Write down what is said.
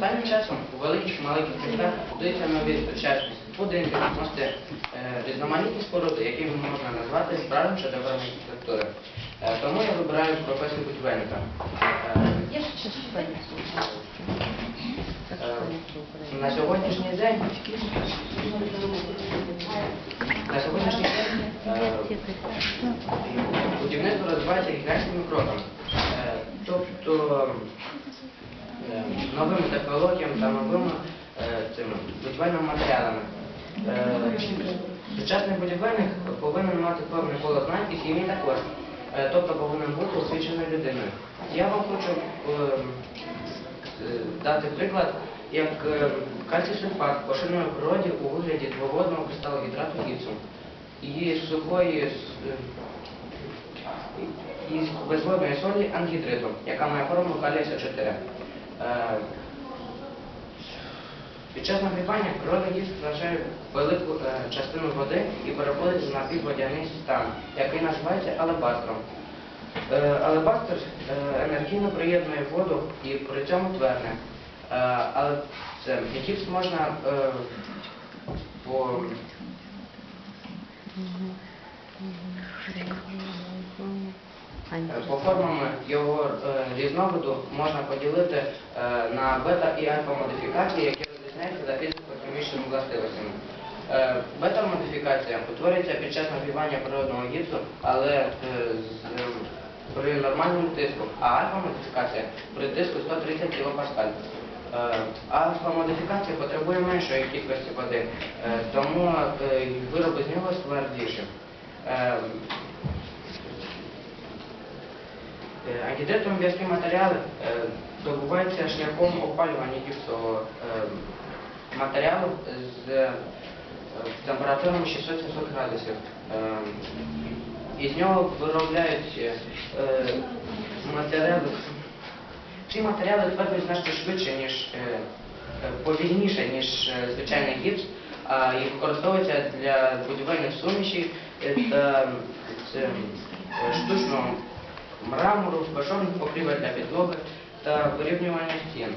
Останнім часом у великих маленьких містах будуються нові сучасні будинки, мости, е, різноманітні споруди, які можна назвати справжнім шедевром архітектури. Е, Тому я вибираю професію будівельника. Е, ще На сьогоднішній день на сьогоднішній день будівництво розвивається гігантськими кроками. Тобто е, новими технологіями та новими е, будівельними матеріалами. Е, Сучасний будівельник повинен мати певне коло знань і сім'ї також. Тобто повинен бути освіченою людиною. Я вам хочу дати приклад, як кальцій сульфат поширений в природі у вигляді двоводного кристалу гідрату і сухої із безводної солі ангідриту, яка має форму калія 4 Е, Під час нагрівання природний гіпс втрачає велику е, частину води і переходить в напівводяний стан, який називається алебастром. Е, Алебастр е, енергійно приєднує воду і при цьому тверне. Але це гіпс можна е, по Е, По формам його е, різновиду можна поділити е, на бета і альфа модифікації, які розрізняються за фізико-хімічними властивостями. Бета-модифікація утворюється під час нагрівання природного гіпсу, але з, при нормальному тиску, а альфа-модифікація при тиску 130 кПа. Альфа-модифікація потребує меншої кількості води, тому вироби з нього твердіші. Антидритові в'язкі матеріали е, добуваються шляхом опалювання гіпсового е, матеріалу з е, температурами 600-700 градусів. Із нього виробляють матеріали. Ці матеріали твердують значно швидше, ніж повільніше, ніж звичайний гіпс, і використовуються для будівельних сумішей е, та штучного мрамору, башовних покрівель для підлоги та вирівнювання стін.